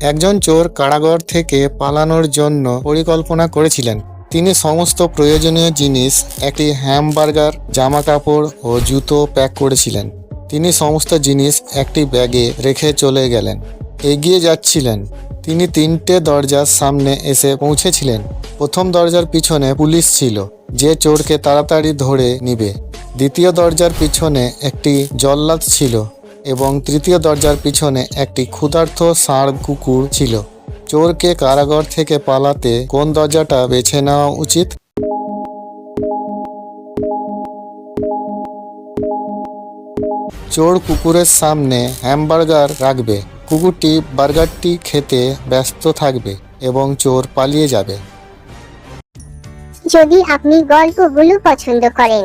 একজন চোর কারাগার থেকে পালানোর জন্য পরিকল্পনা করেছিলেন। তিনি সমস্ত প্রয়োজনীয় জিনিস, একটি হ্যামবার্গার জামা কাপড় ও জুতো প্যাক করেছিলেন। তিনি সমস্ত জিনিস একটি ব্যাগে রেখে চলে গেলেন। এগিয়ে যাচ্ছিলেন। তিনি তিনটে দরজার সামনে এসে পৌঁছেছিলেন। প্রথম দরজার পিছনে পুলিশ ছিল, যে চোরকে তাড়াতাড়ি ধরে নিবে। দ্বিতীয় দরজার পিছনে একটি জল্লাদ ছিল। এবং তৃতীয় দরজার পিছনে একটি ক্ষুধার্ত ষাঁড় কুকুর ছিল। চোরকে কারাগার থেকে পালাতে কোন দরজাটা বেছে নেওয়া উচিত? চোর কুকুরের সামনে হ্যামবার্গার রাখবে। কুকুরটি বার্গারটি খেতে ব্যস্ত থাকবে এবং চোর পালিয়ে যাবে। যদি আপনি গল্পগুলো পছন্দ করেন